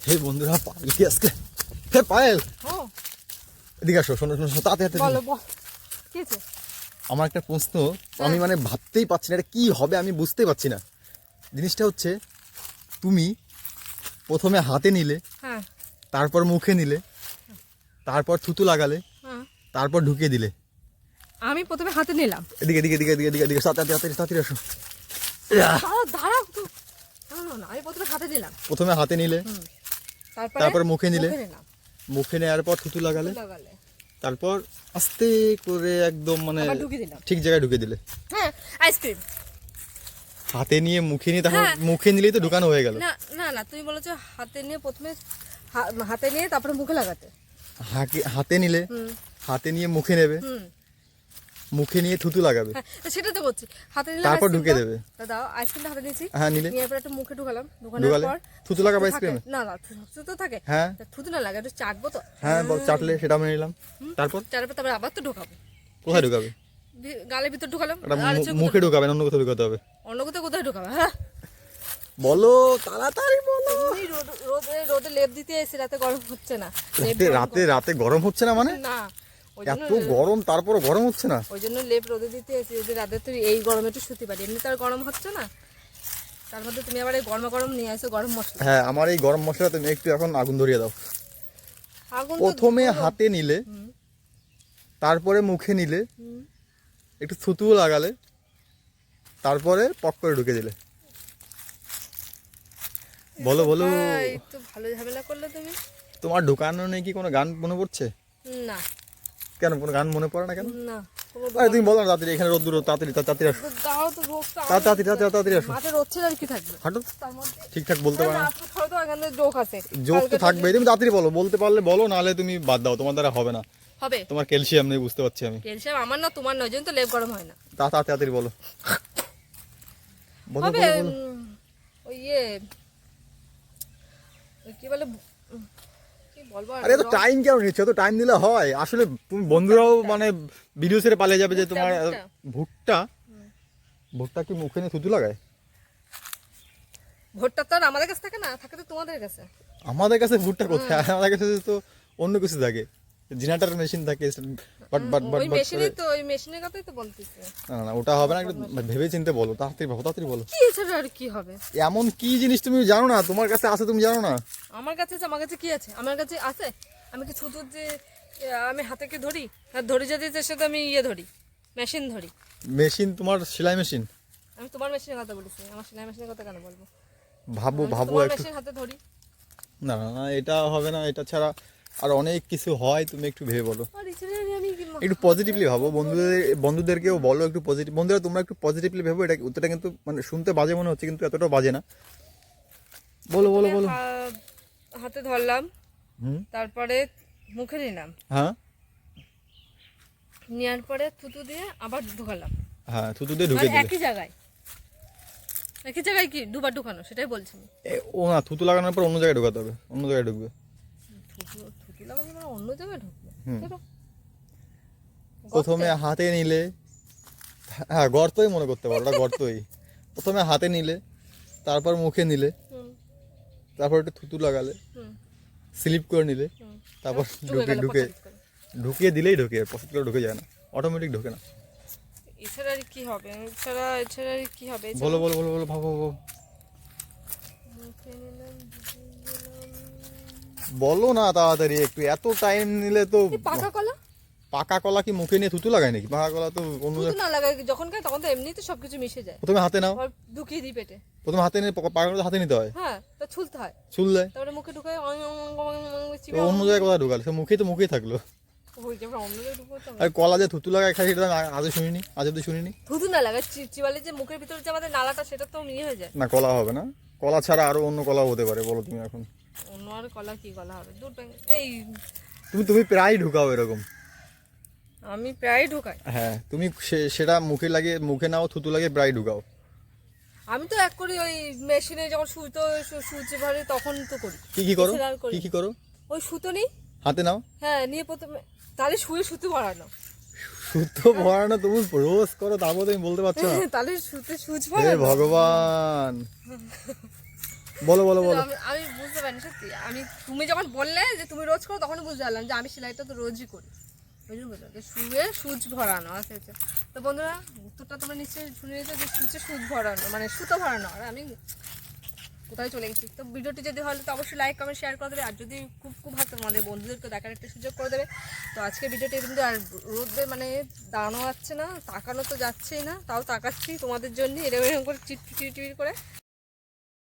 হে বন্ধুরা পায়েল কি আজকে? হে পায়েল! এদিকে আসো শোনো শোনো কি হয়েছে? আমার একটা প্রশ্ন আমি মানে ভাবতেই পারছি না এটা কি হবে আমি বুঝতেই পারছি না। জিনিসটা হচ্ছে তুমি প্রথমে হাতে নিলে হ্যাঁ। তারপর মুখে নিলে তারপর থুতু লাগালে হ্যাঁ। তারপর ঢুকিয়ে দিলে। আমি প্রথমে হাতে নিলাম। এদিকে এদিকে এদিকে এদিকে এদিকে এদিকে তাড়াতাড়ি তাড়াতাড়ি তাড়াতাড়ি আসো। না আমি প্রথমে হাতে নিলাম। প্রথমে হাতে নিলে তারপরে মুখে নিলে? মুখে নেওয়ার পর থুতু লাগালে? তারপর আস্তে করে একদম মানে ঠিক জায়গায় ঢুকে দিলে। হ্যাঁ আইসক্রিম। হাতে নিয়ে মুখে নিয়ে তারপর হ্যাঁ। মুখে নিলেই তো ঢুকানো হয়ে গেল। না না না তুমি বলেছ হাতে নিয়ে প্রথমে হাতে নিয়ে তারপরে মুখে লাগাতে। হাতে নিলে? হাতে নিয়ে মুখে নেবে? মুখে নিয়ে থুতু লাগাবে। হ্যাঁ সেটা তো করছি হাতে নিলে তারপর ঢুকিয়ে দেবে। দাও আইসক্রিমটা হাতে নিয়েছি হ্যাঁ নিলে। নিয়ে একটু মুখে ঢুকালাম। ঢুকানোর পর থুতু লাগাবে। আইসক্রিমে না না থুতু তো থাকে। হ্যাঁ। থুতু না লাগে একটু চাটবো তো। হ্যাঁ বল চাটলে সেটা আমি নিলাম। তারপর? চাটবো তারপরে আবার তো ঢোকাবো। কোথায় ঢুকাবে? গালের ভিতর ঢুকালাম মুখে ঢুকাবে অন্য কোথাও ঢুকাতে হবে। অন্য কোথাও কোথায় ঢুকাবে? হ্যাঁ। বলো তাড়াতাড়ি বলো। রোদ রোদে লেপ দিতে এসে রাতে গরম হচ্ছে না। রাতে রাতে গরম হচ্ছে না মানে? না এত গরম তারপর গরম হচ্ছে না? ওই জন্য লেপ রোদে দিতে এসে যদি রাতে তুই এই গরমে একটু শুতে পারি এমনি তো আর গরম হচ্ছে না? তার মধ্যে তুমি আবার এই গরমা গরম নিয়ে আসো গরম মশলা। হ্যাঁ আমার এই গরম মশলা তুমি একটু এখন আগুন ধরিয়ে দাও। আগুন প্রথমে হাতে নিলে তারপরে মুখে নিলে একটু থুতুও লাগালে তারপরে পক করে ঢুকে দিলে। বলো বলো। ভালো ঝামেলা করলে তুমি। তোমার ঢুকানো নেই কি কোনো গান মনে পড়ছে? না। কেন কোনো গান মনে পড়ে না কেন? না আরে তুমি বলো না তাড়াতাড়ি এখানে রোদ্দুর তাড়াতাড়ি তাড়াতাড়ি আসো। তাড়াতাড়ি তাড়াতাড়ি তাড়াতাড়ি আসো। মাঠে রোদ ছিল আর কি থাকবে? হাঁটো। ঠিকঠাক বলতে পারো না, না আপনি খাও তো এখানে জোক আছে। যোগ তো থাকবে তুমি তাড়াতাড়ি বলো বলতে পারলে বলো নাহলে তুমি বাদ দাও তোমার দ্বারা হবে না। হবে। তোমার ক্যালসিয়াম নেই বুঝতে পারছি আমি। ক্যালসিয়াম আমার না তোমার নয় তো লেপ গরম হয় না। তা- তা- তাড়াতাড়ি বলো। বলো হবে ওই ইয়ে কি বলে আর আরে তো টাইম কেন নিচ্ছে? তো টাইম দিলে হয়। আসলে তুমি বন্ধুরাও মানে ভিডিও সেরে পালিয়ে যাবে যে তোমার ভুট্টা। ভুট্টা? ভুট্টা কি মুখে নিয়ে থুতু লাগায়? ভুট্টা তো আর আমাদের কাছে থাকে না থাকে তো তোমাদের কাছে। আমাদের কাছে ভুট্টা কোথায়? আমাদের কাছে তো অন্য কিছু থাকে। জিনাটার মেশিন থাকে বাট বাট বাট ওই মেশিনে তো ওই মেশিনের কথাই তো বলতেছে। না না ওটা হবে না একটু ভেবে চিন্তে বলো তাড়াতাড়ি ভাবো তাড়াতাড়ি বলো। কি এছাড়া আর কি হবে? এমন কি জিনিস তুমি জানো না? তোমার কাছে আছে তুমি জানো না? আমার কাছে আছে, আমার কাছে কি আছে? আমার কাছে আছে? আমি কি শুধু যে আমি হাতে কি ধরি? আর ধরি যদি তো সেটা আমি ইয়ে ধরি মেশিন ধরি। মেশিন তোমার সেলাই মেশিন? আমি তোমার মেশিনের কথা বলেছি আমার সেলাই মেশিনের কথা কেন বলব? ভাবো ভাবো একটু। মেশিন হাতে ধরি। না না এটা হবে না এটা ছাড়া আর অনেক কিছু হয় তুমি একটু ভেবে বলো। একটু পজিটিভলি ভাবো বন্ধুদের বন্ধুদেরকেও বলো একটু পজিটিভ বন্ধুরা তোমরা একটু পজিটিভলি ভেবো এটা উত্তরটা কিন্তু মানে শুনতে বাজে মনে হচ্ছে কিন্তু এতটাও বাজে না। বলো বলো বলো। হাতে ধরলাম। তারপরে মুখে নিলাম। হ্যাঁ। নেওয়ার পরে থুতু দিয়ে আবার ঢুকালাম। হ্যাঁ থুতু দিয়ে ঢুকে মানে দিলে। একই জায়গায়। একই জায়গায় কি? দুবার ঢুকানো সেটাই বলছি ও না থুতু লাগানোর পর অন্য জায়গায় ঢুকাতে হবে অন্য জায়গায় ঢুকবে। থুতু অন্য জায়গায় ঢুকবে। প্রথমে হাতে নিলে হ্যাঁ গর্তই মনে করতে পারো ওটা গর্তই। প্রথমে হাতে নিলে তারপর মুখে নিলে তারপর একটু থুতু লাগালে স্লিপ করে নিলে তারপর ঢুকে ঢুকে। ঢুকিয়ে দিলেই ঢুকে পছন্দ করে ঢুকে যায় না। অটোমেটিক ঢুকে না। এছাড়া আর কি হবে? এছাড়া এছাড়া আর কি হবে? বলো বলো বলো বলো ভাবো ভাবো। বলো না তাড়াতাড়ি একটু এত টাইম নিলে তো পাকা কলা? পাকা কলা কি মুখে নিয়ে থুতু লাগায় নাকি? পাকা কলা তো অন্য থুতু না লাগাই যখন খাই তখন তো এমনিতে সবকিছু মিশে যায়। প্রথমে হাতে নাও। ঢুকিয়ে দিই পেটে। প্রথমে হাতে নিয়ে পাকা কলা হাতে নিতে হয়। হ্যাঁ তো ছুলতে হয়। দেয় তারপরে মুখে ঢুকায় তো অন্য জায়গায় কোথায় ঢুকালে? সে মুখেই তো মুখেই থাকল। আর কলা যে থুতু লাগায় খাই সেটা শুনিনি আজ অব্দি শুনিনি। থুতু না লাগায় চিবালে যে মুখের ভিতরে যে আমাদের নালাটা সেটা তো ইয়ে হয়ে যায়। না কলা হবে না। কলা ছাড়া আরও অন্য কলাও হতে পারে বলো তুমি এখন। অন্য আর কলা কি কলা হবে? দূর এই তুমি তুমি প্রায় ঢুকাও এরকম। আমি প্রায় ঢুকাই। হ্যাঁ তুমি সেটা মুখে লাগিয়ে মুখে নাও থুতু লাগিয়ে প্রায় ঢুকাও। আমি তো এক করি ওই মেশিনে যখন সুতো সুচি ভরে তখন তো করি। কি কি করো? কি কি করো? ওই সুতো নেই। হাতে নাও। হ্যাঁ নিয়ে প্রথমে তাহলে শুয়ে সুতো ভরানো। সুতো ভরানো তুমি রোজ করো তারপর তুমি বলতে পারছ না। তাহলে সুতে সুচ ভরানো। ভগবান। বলো বলো বলো। আমি বুঝতে পারিনি সত্যি। আমি তুমি যখন বললে যে তুমি রোজ করো তখন বুঝতে পারলাম যে আমি সেলাইটা তো রোজই করি। ওই জন্য বুঝলাম যে সুচ ভরানো আচ্ছা আচ্ছা। তো বন্ধুরা উত্তরটা তোমরা নিশ্চয়ই শুনে নিয়েছো যে সুচে সুচ ভরানো মানে সুতো ভরানো। আর আমি কোথায় চলে গেছি? তো ভিডিওটি যদি ভালো তো অবশ্যই লাইক কমেন্ট শেয়ার করে দেবে। আর যদি খুব খুব ভালো তোমাদের বন্ধুদেরকে দেখার একটা সুযোগ করে দেবে। তো আজকে ভিডিওটি কিন্তু আর রোদে মানে দাঁড়ানো যাচ্ছে না তাকানো তো যাচ্ছেই না তাও তাকাচ্ছি তোমাদের জন্য এরকম এরকম করে চিট চিট করে